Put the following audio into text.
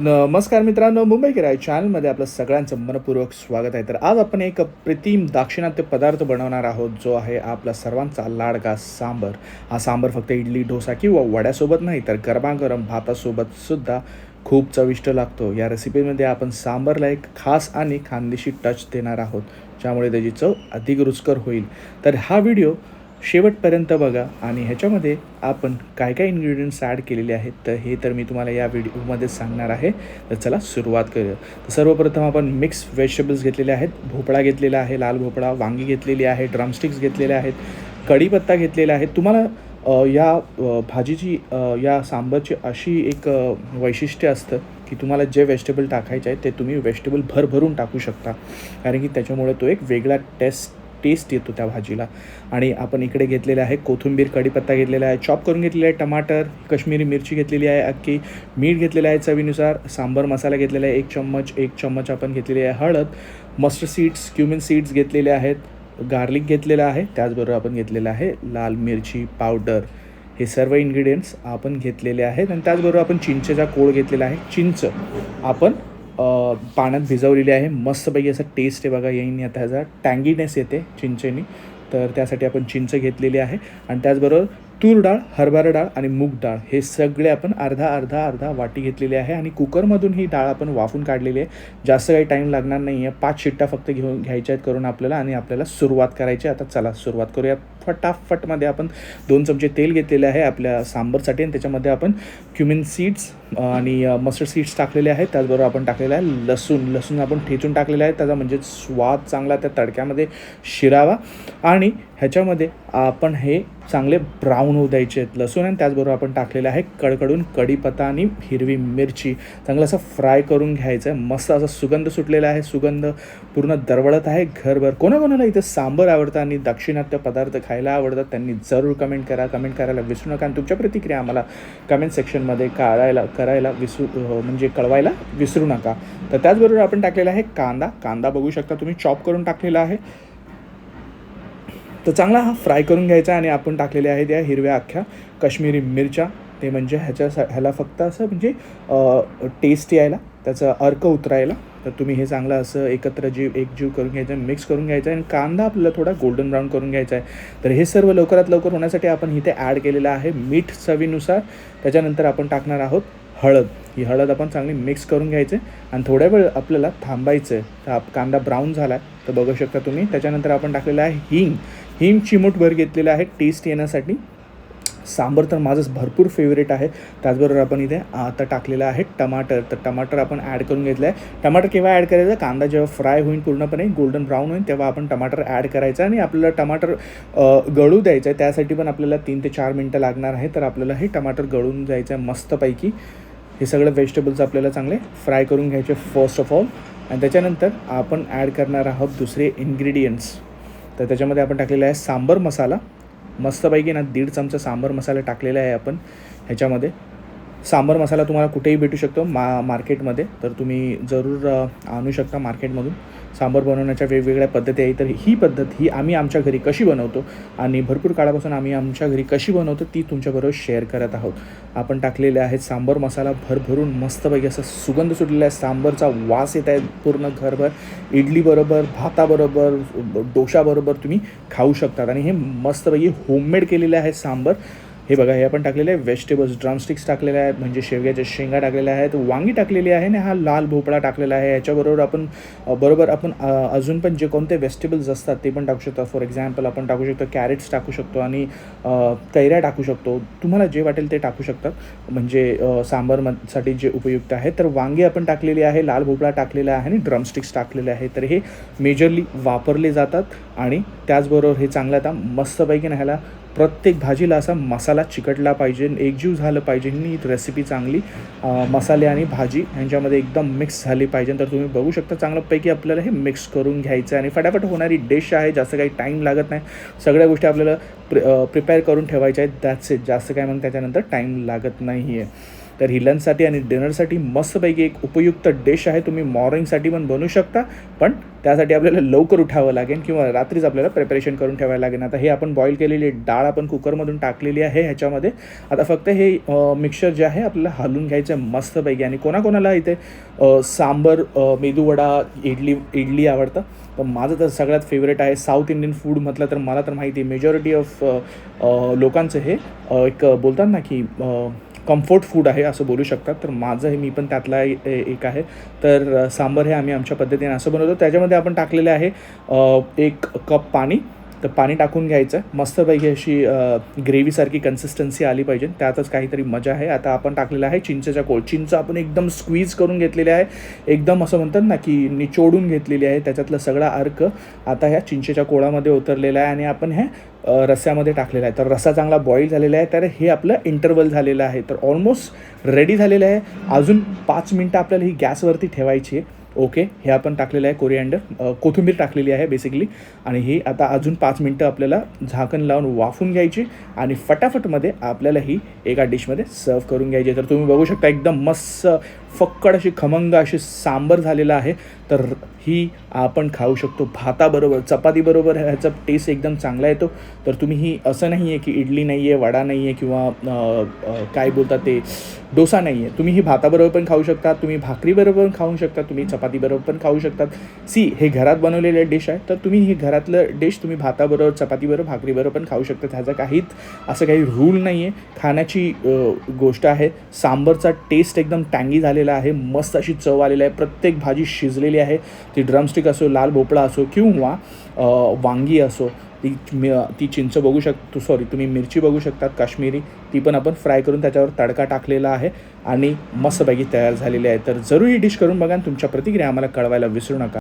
नमस्कार मित्रांनो मुंबई किराय चॅनलमध्ये आपलं सगळ्यांचं मनपूर्वक स्वागत आहे. तर आज आपण एक प्रतिम दाक्षिणात्य पदार्थ बनवणार आहोत जो आहे आपला सर्वांचा लाडका सांबर. हा सांबर फक्त इडली डोसा किंवा वड्यासोबत नाही तर गरमागरम भातासोबत सुद्धा खूप चविष्ट लागतो. या रेसिपीमध्ये आपण सांबरला एक खास आणि खानदेशी टच देणार आहोत ज्यामुळे त्याची चव अधिक रुचकर होईल. तर हा व्हिडिओ शेवटपर्यंत बघा आणि ह्याच्यामध्ये आपण काय काय इन्ग्रेडियंट्स ॲड केलेले आहेत तर हे तर मी तुम्हाला या व्हिडिओमध्ये सांगणार आहे. तर चला सुरुवात करूया. तर सर्वप्रथम आपण मिक्स व्हेजिटेबल्स घेतलेले आहेत. भोपळा घेतलेला आहे लाल भोपळा वांगी घेतलेली आहे ड्रमस्टिक्स घेतलेले आहेत कढीपत्ता घेतलेला आहे. तुम्हाला या भाजीची या सांबरची अशी एक वैशिष्ट्य असतं की तुम्हाला जे व्हेजिटेबल टाकायचे आहे ते तुम्ही व्हेजिटेबल भरभरून टाकू शकता. कारण की त्याच्यामुळे तो एक वेगळा टेस्ट टेस्ट येतो त्या भाजीला. आणि आपण इकडे घेतलेले आहे कोथिंबीर कढीपत्ता घेतलेला आहे चॉप करून घेतलेला आहे टमाटर कश्मीरी मिरची घेतलेली आहे अख्खी मीठ घेतलेलं आहे चवीनुसार सांबर मसाला घेतलेला आहे एक चम्मच एक चम्मच आपण घेतलेली आहे हळद मस्टर्ड सीड्स क्युमिन सीड्स घेतलेले आहेत गार्लिक घेतलेलं आहे त्याचबरोबर आपण घेतलेलं आहे लाल मिरची पावडर हे सर्व इन्ग्रेडियंट्स आपण घेतलेले आहेत आणि त्याचबरोबर आपण चिंचेचा कोळ घेतलेला आहे चिंच. आपण पाण्यात भिजवलेली आहे. मस्तपैकी असा टेस्ट आहे बघा येईन आता ह्याचा. टँगीनेस येते चिंचेनी. तर त्यासाठी आपण चिंच घेतलेली आहे. आणि त्याचबरोबर तूर डाळ हरभरा डाळ आणि मूग डाळ हे सगळे आपण अर्धा अर्धा अर्धा वाटी घेतलेली आहे. आणि कुकरमधून ही डाळ आपण वाफून काढलेली आहे. जास्त काही टाईम लागणार नाही आहे. पाच शिट्ट्या फक्त घेऊन घ्यायच्या आहेत करून आपल्याला आणि आपल्याला सुरुवात करायची आहे. आता चला सुरुवात करूया. फटाफटमध्ये आपण दोन चमचे तेल घेतलेले आहे आपल्या सांबरसाठी आणि त्याच्यामध्ये आपण क्युमिन सीड्स आणि मस्टर्ड सीड्स टाकलेले आहेत. त्याचबरोबर आपण टाकलेलं आहे लसूण. लसूण आपण ठेचून टाकलेलं आहे. त्याचा म्हणजे स्वाद चांगला त्या तडक्यामध्ये शिरावा. आणि ह्याच्यामध्ये आपण हे चांगले ब्राऊन होऊ द्यायचे आहेत लसूण. आणि त्याचबरोबर आपण टाकलेलं आहे कडकडून कढीपत्ता आणि हिरवी मिरची. चांगलं असं फ्राय करून घ्यायचं आहे. मस्त असा सुगंध सुटलेला आहे. सुगंध पूर्ण दरवळत आहे घरभर. कोणाकोणाला इथं सांबर आवडतं आणि दाक्षिणात्य पदार्थ खायला आवडतात त्यांनी जरूर कमेंट करा. कमेंट करायला विसरू नका. आणि तुमच्या प्रतिक्रिया आम्हाला कमेंट सेक्शन सेक्शनमध्ये काढायला करायला विसरू म्हणजे कळवायला विसरू नका. तर त्याचबरोबर आपण टाकलेला आहे कांदा. कांदा बघू शकता तुम्ही चॉप करून टाकलेला आहे. तर चांगला हा फ्राय करून घ्यायचा आणि आपण टाकलेले आहेत या हिरव्या अख्ख्या काश्मीरी मिरच्या. ते म्हणजे ह्याच्या ह्याला फक्त असं म्हणजे टेस्ट यायला त्याचं अर्क उतरायला. तर तुम्ही हे चांगलं असं एकत्र जीव एकजीव करून घ्यायचं मिक्स करून घ्यायचं आणि कांदा आपल्याला थोडा गोल्डन ब्राऊन करून घ्यायचा आहे. तर हे सर्व लवकरात लवकर होण्यासाठी आपण इथे ॲड केलेलं आहे मीठ चवीनुसार. त्याच्यानंतर आपण टाकणार आहोत हळद. ही हळद आपण चांगली मिक्स करून घ्यायचे आणि थोड्या वेळ आपल्याला थांबायचं आहे तर आप- कांदा ब्राऊन झाला आहे तर बघू शकता तुम्ही. त्याच्यानंतर आपण टाकलेलं आहे हिंग. हिंग चिमूटभर घेतलेलं आहे टेस्ट येण्यासाठी. सांबर तर माझंच भरपूर फेवरेट आहे. त्याचबरोबर आपण इथे आता टाकलेलं आहे टमाटर. तर टमाटर आपण ॲड करून घेतलं आहे टमाटर केव्हा ॲड करायचं? कांदा जेव्हा फ्राय होईल पूर्णपणे गोल्डन ब्राऊन होईल तेव्हा आपण टमाटर ॲड करायचं आणि आपल्याला टमाटर गळू द्यायचं आहे त्यासाठी पण आपल्याला तीन ते चार मिनटं लागणार आहे. तर आपल्याला हे टमाटर गळून जायचं आहे मस्तपैकी. हे सगळं व्हेजिटेबल्स आपल्याला चांगले फ्राय करून घ्यायचे फर्स्ट ऑफ ऑल आणि त्याच्यानंतर आपण ॲड करणार आहोत दुसरे इन्ग्रेडियंट्स तर त्याच्यामध्ये आपण टाकलेला आहे सांबर मसाला. मस्तपैकी ना दीड चमचा सांबर मसाला टाकलेला आहे आपण ह्याच्यामध्ये. सांबर मसाला तुम्हाला कुठेही भेटू शकतो मा मार्केटमध्ये. तर तुम्ही जरूर आणू शकता मार्केटमधून. सांबर बनवण्याच्या वेगवेगळ्या पद्धती आहे तर ही पद्धत ही आम्ही आमच्या घरी कशी बनवतो आणि भरपूर काळापासून आम्ही आमच्या घरी कशी बनवतो ती तुमच्याबरोबर शेअर करत आहोत. आपण टाकलेले आहेत सांबर मसाला भरभरून मस्तपैकी असा सुगंध सुटलेला आहे. सांबरचा वास येत आहे पूर्ण घरभर. इडलीबरोबर भाताबरोबर डोशाबरोबर तुम्ही खाऊ शकतात. आणि हे मस्तपैकी होममेड केलेले आहे सांबर. हे बघा हे आपण टाकलेले आहे. व्हेजिटेबल्स ड्रमस्टिक्स टाकलेले आहेत म्हणजे शेवग्याच्या शेंगा टाकलेल्या आहेत. वांगी टाकलेली आहे आणि हा लाल भोपळा टाकलेला आहे. याच्याबरोबर आपण बरोबर आपण अजून पण जे कोणते व्हेजिटेबल्स असतात ते पण टाकू शकतो. फॉर एक्झाम्पल आपण टाकू शकतो कॅरेट्स टाकू शकतो आणि कैऱ्या टाकू शकतो. तुम्हाला जे वाटेल ते टाकू शकतात म्हणजे सांबारसाठी जे उपयुक्त आहे तर वांगी आपण टाकलेली आहे लाल भोपळा टाकलेला आहे आणि ड्रमस्टिक्स टाकलेले आहे तर हे मेजरली वापरले जातात आणि त्याचबरोबर हे चांगलं आता मस्तपैकी ना ह्याला प्रत्येक भाजीला असा मसाला चिकटला पाहिजे एकजीव झालं पाहिजे ही रेसिपी चांगली. मसाले आणि भाजी ह्यांच्यामध्ये एकदम मिक्स झाली पाहिजे. तर तुम्ही बघू शकता चांगल्यापैकी आपल्याला हे मिक्स करून घ्यायचं आहे. आणि फटाफट होणारी डिश आहे जास्त काही टाईम लागत नाही. सगळ्या गोष्टी आपल्याला प्रि प्रिपेअर करून ठेवायच्या आहेत. दॅट्स इट जास्त काय मग त्याच्यानंतर टाईम लागत नाही आहे तर ही लंचसाठी आणि डिनरसाठी मस्तपैकी एक उपयुक्त डिश आहे. तुम्ही मॉर्निंगसाठी पण बनवू शकता पण त्यासाठी आपल्याला लवकर उठावं लागेल किंवा रात्रीच आपल्याला प्रिपरेशन करून ठेवायला लागेल. आता हे आपण बॉईल केलेली डाळ आपण कुकरमधून टाकलेली आहे ह्याच्यामध्ये. आता फक्त हे मिक्सर जे आहे आपल्याला हलून घ्यायचं आहे मस्तपैकी. आणि कोणाकोणाला इथे सांबर मेदूवडा इडली इडली आवडतं. तर माझं तर सगळ्यात फेवरेट आहे साऊथ इंडियन फूड म्हटलं तर मला तर माहिती आहे मेजॉरिटी ऑफ लोकांचं हे एक बोलतात ना की कम्फर्ट फूड आहे असं बोलू शकतात. तर माझं हे मी पण त्यातला एक आहे. तर सांबर हे आम्ही आमच्या पद्धतीने असं बनवतो. त्याच्यामध्ये आपण टाकलेलं आहे एक कप पाणी. तर पाणी टाकून घ्यायचं. मस्तपैकी अशी ग्रेव्हीसारखी कन्सिस्टन्सी आली पाहिजे. त्यातच काहीतरी मजा आहे. आता आपण टाकलेलं आहे चिंचेचा कोळ. चिंच आपण एकदम स्क्वीज करून घेतलेली आहे. एकदम असं म्हणतात ना की निचोडून घेतलेली आहे. त्याच्यातलं सगळा अर्क आता ह्या चिंचेच्या कोळामध्ये उतरलेला आहे आणि आपण हे रस्स्यामध्ये टाकलेला आहे. तर रस्सा चांगला बॉईल झालेला आहे. तर हे आपलं इंटरवल झालेलं आहे. तर ऑलमोस्ट रेडी झालेलं आहे. अजून पाच मिनटं आपल्याला ही गॅसवरती ठेवायची आहे. ओके हे आपण टाकलेलं आहे कोरिअँडर कोथिंबीर टाकलेली आहे बेसिकली आणि ही आता अजून पाच मिनटं आपल्याला झाकण लावून वाफून घ्यायची आणि फटाफटमध्ये आपल्याला ही एका डिशमध्ये सर्व करून घ्यायची तर तुम्ही बघू शकता एकदम मस्त फक्कड अशी खमंग अशी सांबर झालेलं आहे. तर ही आपण खाऊ शकतो. भाताबरोबर चपातीबरोबर ह्याचा टेस्ट एकदम चांगला येतो. तर तुम्ही ही असं नाही आहे की इडली नाही आहे वडा नाही आहे किंवा काय बोलतात ते डोसा नाही आहे तुम्ही ही भाताबरोबर पण खाऊ शकता तुम्ही भाकरीबरोबर पण खाऊ शकता तुम्ही चपातीबरोबर पण खाऊ शकतात. सी हे घरात बनवलेले डिश आहे. तर तुम्ही ही घरातलं डिश तुम्ही भाताबरोबर चपातीबरोबर भाकरीबरोबर पण खाऊ शकता. त्याचा काहीच असं काही रूल नाही आहे खाण्याची गोष्ट आहे. सांबरचा टेस्ट एकदम टँगी झालेला आहे मस्त अशी चव आलेली आहे प्रत्येक भाजी शिजलेली आहे. ती ड्रमस्टिक असो लाल भोपळा असो किंवा वांगी असो ती ती चिंच बघू शकतो सॉरी तुम्ही मिरची बघू शकतात काश्मीरी ती पण आपण फ्राय करून त्याच्यावर तडका टाकलेला आहे आणि मस्तपैकी तयार झालेली आहे. तर जरूर ही डिश करून बघा तुमच्या प्रतिक्रिया आम्हाला कळवायला विसरू नका.